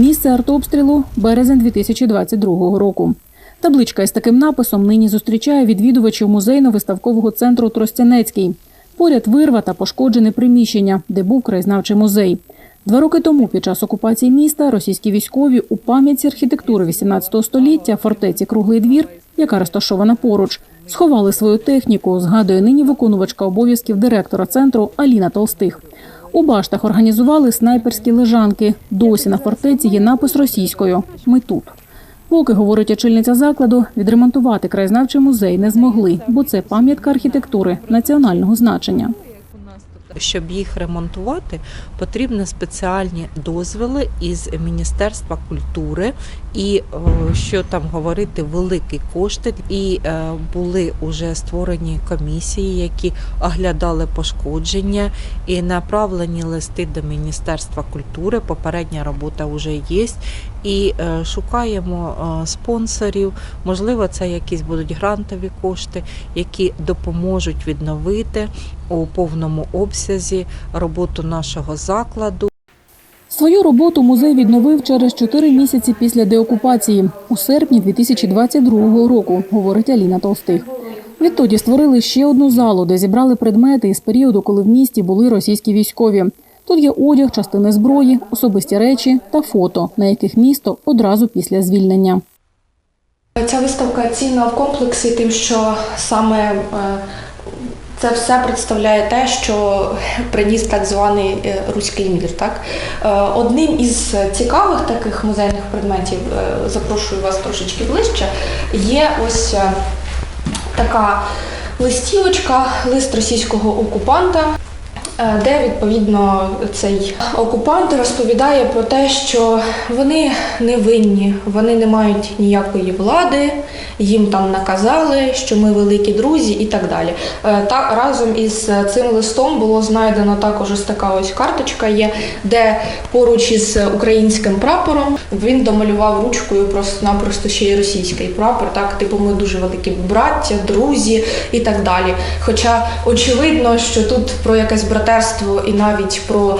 Місце артобстрілу березень 2022 року. Табличка із таким написом нині зустрічає відвідувачів музейно-виставкового центру Тростянецький. Поряд вирва та пошкоджене приміщення, де був краєзнавчий музей. Два роки тому, під час окупації міста, російські військові у пам'ятці архітектури 18 століття фортеці Круглий двір, яка розташована поруч, сховали свою техніку, згадує нині виконувачка обов'язків директора центру Аліна Толстих. У баштах організували снайперські лежанки. Досі на фортеці є напис російською Ми тут. Поки, говорить очільниця закладу, відремонтувати краєзнавчий музей не змогли, бо це пам'ятка архітектури національного значення. Щоб їх ремонтувати, потрібні спеціальні дозволи із Міністерства культури, і е, що там говорити, великі кошти. І е, були вже створені комісії, які оглядали пошкодження і направлені листи до Міністерства культури. Попередня робота вже є. І е, шукаємо спонсорів. Можливо, це якісь будуть грантові кошти, які допоможуть відновити у повному обсязі роботу нашого закладу. Свою роботу музей відновив через чотири місяці після деокупації у серпні 2022 року, говорить Аліна Толстих. Відтоді створили ще одну залу, де зібрали предмети із періоду, коли в місті були російські військові. Тут є одяг, частини зброї, особисті речі та фото, на яких місто одразу після звільнення. Ця виставка цінна в комплексі, тим, що саме е, це все представляє те, що приніс так званий е, руський мір. Так? Е, Одним із цікавих таких музейних предметів, е, запрошую вас трошечки ближче, є ось така листівочка, лист російського окупанта. Е, Де відповідно цей окупант розповідає про те, що вони не винні, вони не мають ніякої влади, їм там наказали, що ми великі друзі і так далі. Е, Та разом із цим листом було знайдено також ось така ось карточка є, де поруч із українським прапором він домалював ручкою просто-напросто ще й російський прапор. Так, типу, ми дуже великі браття, друзі і так далі. Хоча очевидно, що тут про якесь братерство і навіть про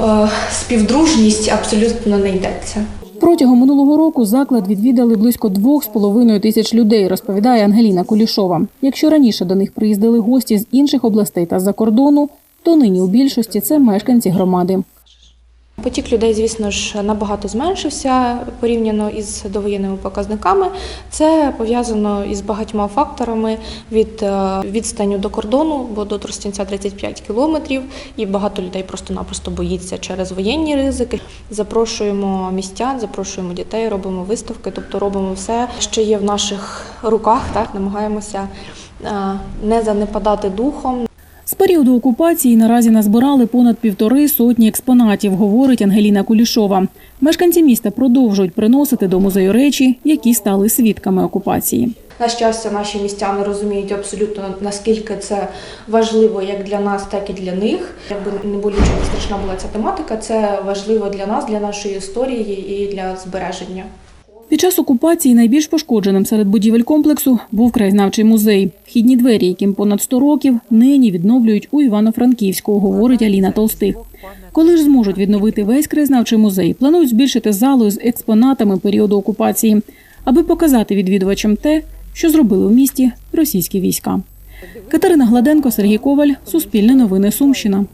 е, співдружність абсолютно не йдеться. Протягом минулого року заклад відвідали близько двох з половиною тисяч людей, розповідає Ангеліна Кулішова. Якщо раніше до них приїздили гості з інших областей та з-за кордону, то нині у більшості це мешканці громади. Потік людей, звісно ж, набагато зменшився порівняно із довоєнними показниками. Це пов'язано із багатьма факторами від е, відстаню до кордону, бо до Тростянця 35 кілометрів, і багато людей просто-напросто боїться через воєнні ризики. Запрошуємо містян, запрошуємо дітей, робимо виставки, тобто робимо все, що є в наших руках. Так намагаємося е, не занепадати духом, Періоду окупації наразі назбирали понад півтори сотні експонатів, говорить Ангеліна Кулішова. Мешканці міста продовжують приносити до музею речі, які стали свідками окупації. На щастя, наші містяни розуміють абсолютно наскільки це важливо як для нас, так і для них. Якби не болюче не страшна була ця тематика, це важливо для нас, для нашої історії і для збереження. Під час окупації найбільш пошкодженим серед будівель комплексу був краєзнавчий музей. Вхідні двері, яким понад 100 років, нині відновлюють у Івано-Франківську, говорить Аліна Толстих. Коли ж зможуть відновити весь краєзнавчий музей, планують збільшити залу з експонатами періоду окупації, аби показати відвідувачам те, що зробили в місті російські війська. Катерина Гладенко, Сергій Коваль, Суспільне новини Сумщина.